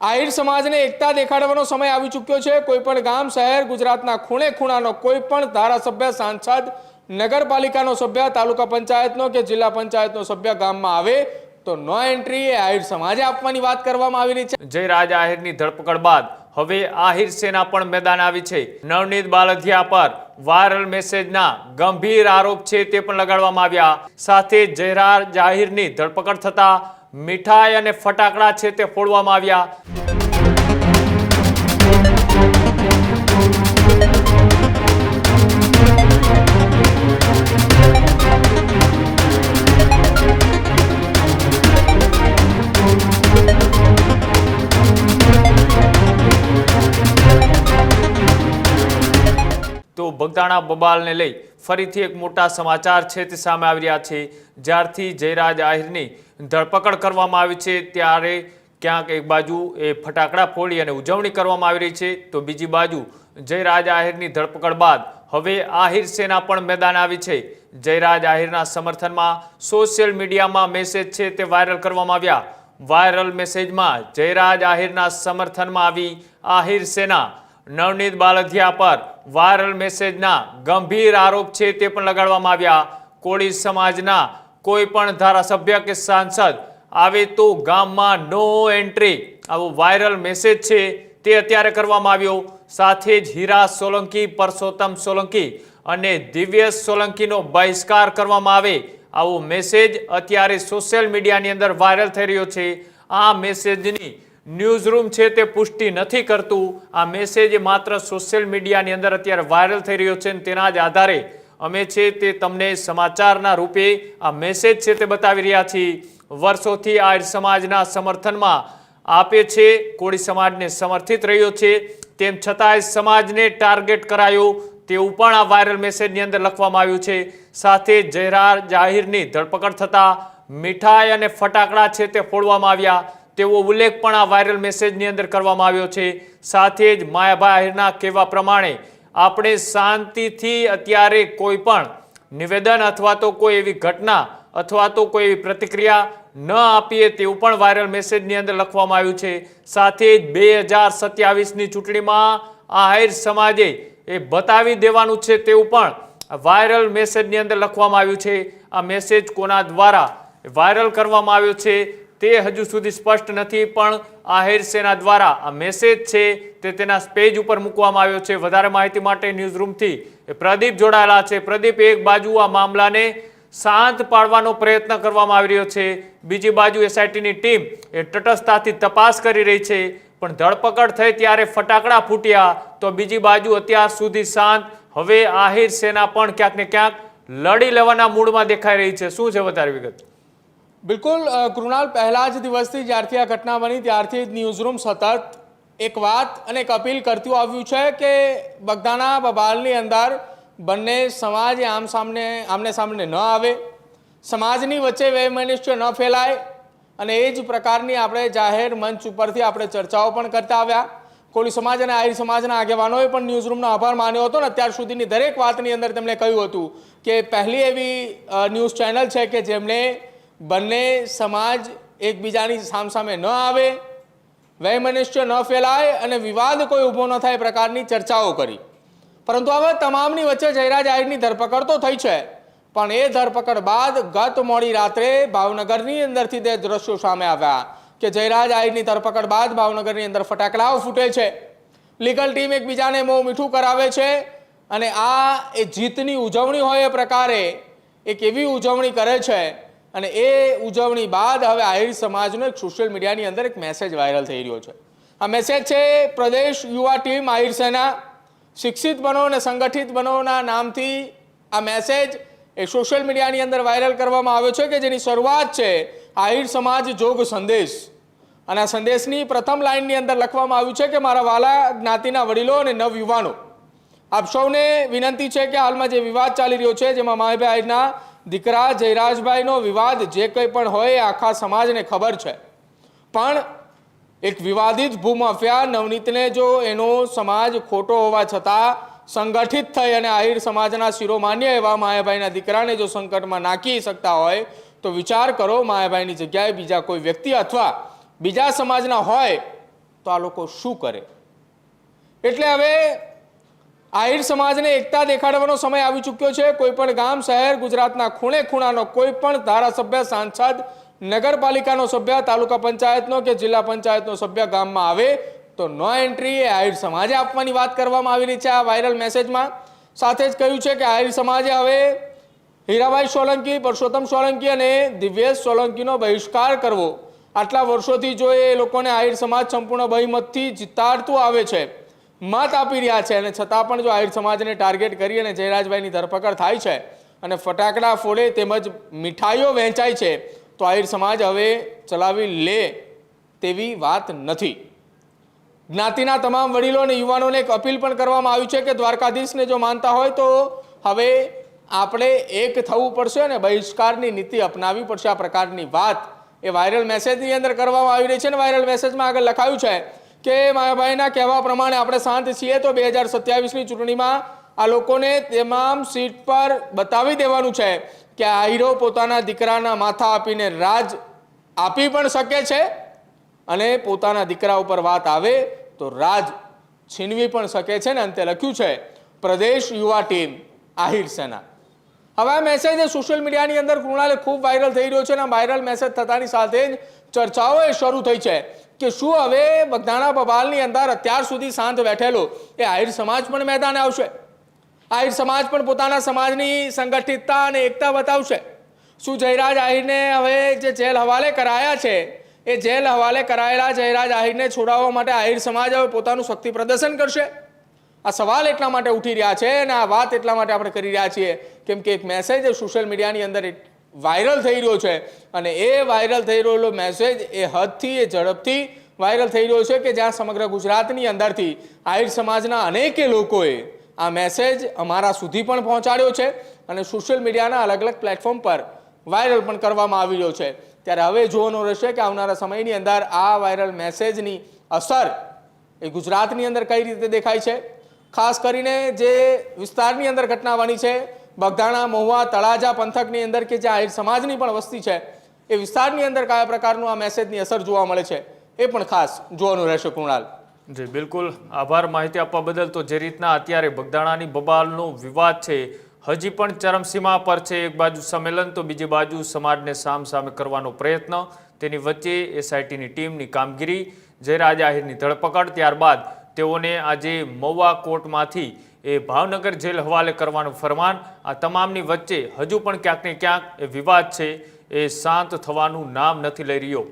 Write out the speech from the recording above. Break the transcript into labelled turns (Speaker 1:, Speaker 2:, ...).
Speaker 1: આહિર સમાજને એકતા દેખાડવાનો સમય આવી ચૂક્યો છે. કોઈ પણ ગામ, શહેર, ગુજરાતના ખૂણે ખૂણાનો કોઈ પણ ધારાસભ્ય, સાંસદ, નગરપાલિકાનો સભ્ય, તાલુકા પંચાયતનો કે જિલ્લા પંચાયતનો સભ્ય ગામમાં આવે તો નો એન્ટ્રી એ આહિર સમાજે આપવાની વાત કરવામાં આવી રહી છે.
Speaker 2: જયરાજ આહિરની ધરપકડ બાદ હવે આહિર સેના પણ મેદાન આવી છે. નવનીત બાલધિયા પર વાયરલ મેસેજના ગંભીર આરોપ છે તે પણ લગાડવામાં આવ્યા. સાથે જયરાજ આહિરની ધરપકડ થતા મીઠાઈ અને ફટાકડા છે તે ફોડવામાં આવ્યા. તો બગદાણા બબાલને લઈ ફરીથી એક મોટા સમાચાર છે તે સામે આવી રહ્યા છે. જ્યારથી જયરાજ આહિરની ધરપકડ કરવામાં આવી છે, ત્યારે ક્યાંક એક બાજુ એ ફટાકડા ફોડી અને ઉજવણી કરવામાં આવી રહી છે. તો બીજી બાજુ જયરાજ આહિરની ધરપકડ બાદ હવે આહિર સેના પણ મેદાન આવી છે. જયરાજ આહિરના સમર્થનમાં સોશિયલ મીડિયામાં મેસેજ છે તે વાયરલ કરવામાં આવ્યા. વાયરલ મેસેજમાં જયરાજ આહિરના સમર્થનમાં આવી આહિર સેના નવનીત બાલધિયા પર વાયરલ મેસેજના ગંભીર આરોપ છે તે પણ લગાડવામાં આવ્યા. કોળી સમાજના કોઈ પણ ધારાસભ્ય કે સાંસદ આવે તો ગામમાં નો એન્ટ્રી. આવો વાયરલ મેસેજ છે તે અત્યારે કરવામાં આવ્યો. સાથે જ હીરા સોલંકી, પરસોત્તમ સોલંકી અને દિવ્યેશ સોલંકીનો બહિષ્કાર કરવામાં આવે. આવો મેસેજ અત્યારે સોશિયલ મીડિયાની અંદર વાયરલ થઈ રહ્યો છે. આ મેસેજની ન્યૂઝરૂમ છે તે પુષ્ટિ નથી કરતું. આ મેસેજ માત્ર સોશિયલ મીડિયાની અંદર અત્યારે વાયરલ થઈ રહ્યો છે તેના જ આધારે અમે છે તે તમને સમાચારના રૂપે આ મેસેજ છે તે બતાવી રહ્યા છીએ. વર્ષોથી આર્ય સમાજના સમર્થનમાં આપે છે, કોળી સમાજને સમર્થિત રહ્યો છે. તેમ છતાંય સમાજને ટાર્ગેટ કરાયો તેવું પણ આ વાયરલ મેસેજની અંદર લખવામાં આવ્યું છે. સાથે જયરાર જાહેરની ધરપકડ થતાં મીઠાઈ અને ફટાકડા છે તે ફોડવામાં આવ્યા. તેવો ઉલ્લેખ પણ આ વાયરલ મેસેજની અંદર કરવામાં આવ્યો છે. સાથે જ માયાભાઈ આહિરના કહેવા પ્રમાણે, આપણે શાંતિથી અત્યારે કોઈ પણ નિવેદન અથવા તો કોઈ એવી ઘટના અથવા તો કોઈ એવી પ્રતિક્રિયા ન આપીએ તેવું પણ વાયરલ મેસેજની અંદર લખવામાં આવ્યું છે. સાથે જ બે હજાર સત્યાવીસની ચૂંટણીમાં આહિર સમાજે એ બતાવી દેવાનું છે તેવું પણ વાયરલ મેસેજની અંદર લખવામાં આવ્યું છે. આ મેસેજ કોના દ્વારા વાયરલ કરવામાં આવ્યો છે? તે હજુ સુધી સ્પષ્ટ નથી, પણ આહિર સેના દ્વારા આ મેસેજ છે તે તેના પેજ ઉપર મૂકવામાં આવ્યો છે. વધારે માહિતી માટે ન્યૂઝરૂમથી પ્રદીપ જોડાયેલા છે. પ્રદીપ, એક બાજુ આ મામલાને શાંત પાડવાનો પ્રયત્ન કરવામાં આવી રહ્યો છે. બીજી બાજુ એસઆઈટીની ટીમ એ તટસ્થતાથી તપાસ કરી રહી છે, પણ ધરપકડ થઈ ત્યારે ફટાકડા ફૂટ્યા તો બીજી બાજુ અત્યાર સુધી શાંત. હવે આહિર સેના પણ ક્યાંક ને ક્યાંક લડી લેવાના મૂડમાં દેખાઈ રહી છે. શું છે વધારે વિગત?
Speaker 1: બિલકુલ કૃણાલ, પહેલા જ દિવસથી જ્યારથી આ ઘટના બની, ત્યારથી જ ન્યૂઝરૂમ સતત એક વાત અને એક અપીલ કરતું આવ્યું છે કે બગદાના બબાલની અંદર બંને સમાજ આમ સામને, આમને સામને ન આવે. સમાજની વચ્ચે વૈમનસ્ય ન ફેલાય અને એ જ પ્રકારની આપણે જાહેર મંચ ઉપરથી આપણે ચર્ચાઓ પણ કરતા આવ્યા. કોળી સમાજ અને આહિર સમાજના આગેવાનોએ પણ ન્યૂઝરૂમનો આભાર માન્યો હતો ને અત્યાર સુધીની દરેક વાતની અંદર તેમણે કહ્યું હતું કે પહેલી એવી ન્યૂઝ ચેનલ છે કે જેમણે બંને સમાજ એકબીજાની સામસામે ન આવે, વૈમનસ્ય ન ફેલાય અને વિવાદ કોઈ ઊભો ન થાય પ્રકારની ચર્ચાઓ કરી. પરંતુ હવે તમામની વચ્ચે જયરાજ આહિરની ધરપકડ તો થઈ છે, પણ એ ધરપકડ બાદ ગત મોડી રાત્રે ભાવનગરની અંદરથી તે દ્રશ્યો સામે આવ્યા કે જયરાજ આહિરની ધરપકડ બાદ ભાવનગરની અંદર ફટાકડાઓ ફૂટે છે. લીગલ ટીમ એકબીજાને મોં મીઠું કરાવે છે અને આ એ જીતની ઉજવણી હોય એ પ્રકારે એક એવી ઉજવણી કરે છે અને એ ઉજવણી બાદ હવે આહિર સમાજનો એક સોશિયલ મીડિયાની અંદર એક મેસેજ વાયરલ થઈ રહ્યો છે. આ મેસેજ છે, પ્રદેશ યુવા ટીમ આહિર સેના, શિક્ષિત બનો અને સંગઠિત બનોના નામથી આ મેસેજ એ સોશિયલ મીડિયાની અંદર વાયરલ કરવામાં આવ્યો છે કે જેની શરૂઆત છે આહિર સમાજ જોગ સંદેશ. અને આ સંદેશની પ્રથમ લાઇનની અંદર લખવામાં આવ્યું છે કે મારા વાલા જ્ઞાતિના વડીલો અને નવયુવાનો આપ સૌને વિનંતી છે કે હાલમાં જે વિવાદ ચાલી રહ્યો છે, જેમાં માહીભાઈના દીકરા જયરાજભાઈનો વિવાદ જે કંઈ પણ હોય એ આખા સમાજને ખબર છે. પણ એક વિવાદિત ભૂમાફિયા નવનીતને જો એનો સમાજ ખોટો હોવા છતાં સંગઠિત થઈ અને આહિર સમાજના શિરોમાન્ય એવા માયાભાઈના દીકરાને જો સંકટમાં નાખી શકતા હોય, તો વિચાર કરો માયાભાઈની જગ્યાએ બીજા કોઈ વ્યક્તિ અથવા બીજા સમાજના હોય, તો આ લોકો શું કરે? એટલે હવે આહિર સમાજને એકતા દેખાડવાનો સમય આવી ચૂક્યો છે. કોઈ પણ ગામ, શહેર, ગુજરાતના ખૂણે ખૂણાનો કોઈ પણ ધારાસભ્ય, સાંસદ, નગરપાલિકાનો સભ્ય, તાલુકા પંચાયતનો કે જિલ્લા પંચાયતનો સભ્ય ગામમાં આવે તો નો એન્ટ્રી એ આહિર સમાજે આપવાની વાત કરવામાં આવી રહી છે આ વાયરલ મેસેજમાં. સાથે જ કહ્યું છે કે આહિર સમાજે હવે હીરાભાઈ સોલંકી, પરસોત્તમ સોલંકી અને દિવ્યેશ સોલંકીનો બહિષ્કાર કરવો. આટલા વર્ષોથી જો એ લોકોને આહિર સમાજ સંપૂર્ણ બહિમતથી જીતાડતું આવે છે મત આપી રહ્યા છે અને છતાં પણ જો આહિર સમાજને ટાર્ગેટ કરી અને જયરાજભાઈની ધરપકડ થાય છે અને ફટાકડા ફોડે તેમજ મીઠાઈઓ વહેંચાય છે, તો આહિર સમાજ હવે ચલાવી લે તેવી વાત નથી. જ્ઞાતિના તમામ વડીલો અને યુવાનોને એક અપીલ પણ કરવામાં આવી છે કે દ્વારકાધીશને જો માનતા હોય તો હવે આપણે એક થવું પડશે અને બહિષ્કારની નીતિ અપનાવવી પડશે આ પ્રકારની વાત એ વાયરલ મેસેજની અંદર કરવામાં આવી રહી છે અને વાયરલ મેસેજમાં આગળ લખાયું છે કે માયાભાઈના કહેવા પ્રમાણે આપણે શાંત છીએ તો બે હજાર સત્યાવીસની ચૂંટણીમાં આ લોકોને તમામ સીટ પર બતાવી દેવાનું છે કે આ પોતાના દીકરાના માથા આપીને રાજ આપી પણ શકે છે અને પોતાના દીકરા ઉપર વાત આવે તો રાજ છીનવી પણ શકે છે ને અંતે લખ્યું છે, પ્રદેશ યુવા ટીમ, આહિર સેના. હવે આ મેસેજ સોશિયલ મીડિયાની અંદર કૃણાલે ખૂબ વાયરલ થઈ રહ્યો છે અને વાયરલ મેસેજ થતાની સાથે જ ચર્ચાઓ એ શરૂ થઈ છે. કે શું હવે બગદાણા બબાલની અંદર અત્યાર સુધી શાંત બેઠેલો? એ આહિર સમાજ પણ મેદાને આવશે. આહિર સમાજ પણ પોતાના સમાજની સંગઠિતતા અને એકતા બતાવશે. શું જયરાજ આહિરને હવે જે જેલ હવાલે કરાયા છે, એ જેલ હવાલે કરાયેલા જયરાજ આહિરને છોડાવવા માટે આહિર સમાજ હવે પોતાનું શક્તિ પ્રદર્શન કરશે? આ સવાલ એટલા માટે ઉઠી રહ્યા છે અને આ વાત એટલા માટે આપણે કરી રહ્યા છીએ. કેમ કે એક મેસેજ સોશિયલ મીડિયાની અંદર વાયરલ થઈ રહ્યો છે. અને એ વાયરલ થઈ રહેલો મેસેજ એ હદથી એ ઝડપથી વાયરલ થઈ રહ્યો છે કે જ્યાં સમગ્ર ગુજરાતની અંદરથી આહિર સમાજના અનેકે લોકોએ આ મેસેજ અમારા સુધી પણ પહોંચાડ્યો છે અને સોશિયલ મીડિયાના અલગ અલગ પ્લેટફોર્મ પર વાયરલ પણ કરવામાં આવી રહ્યો છે. ત્યારે હવે જોવાનું રહેશે કે આવનારા સમયની અંદર આ વાયરલ મેસેજની અસર એ ગુજરાતની અંદર કઈ રીતે દેખાય છે? ખાસ કરીને જે વિસ્તારની અંદર ઘટના બની છે બગદાણા, મહુવા, તળાજા પંથકની અંદર કે જે આહિર સમાજની પણ વસ્તી છે, એ વિસ્તારની અંદર કયા પ્રકારનું આ મેસેજની અસર જોવા મળે છે, એ પણ ખાસ જોવાનું રહેશે કૃણાલ.
Speaker 2: જી, બિલકુલ. આભાર માહિતી આપવા બદલ તો જે રીતના અત્યારે બગદાણાની બબાલનો વિવાદ છે, હજી પણ ચરમસીમા પર છે, એક બાજુ સંમેલન તો બીજી બાજુ સમાજને સામ સામે કરવાનો પ્રયત્ન, તેની વચ્ચે એસઆઈટીની ટીમની કામગીરી, જયરાજ આહિરની ધરપકડ, ત્યારબાદ તેઓને આજે મહુવા કોર્ટમાંથી એ ભાવનગર જેલ હવાલે કરવાનું ફરમાન. આ તમામની વચ્ચે હજુ પણ ક્યાંક ને ક્યાંક એ વિવાદ છે. એ શાંત થવાનું નામ નથી લઈ રહ્યો.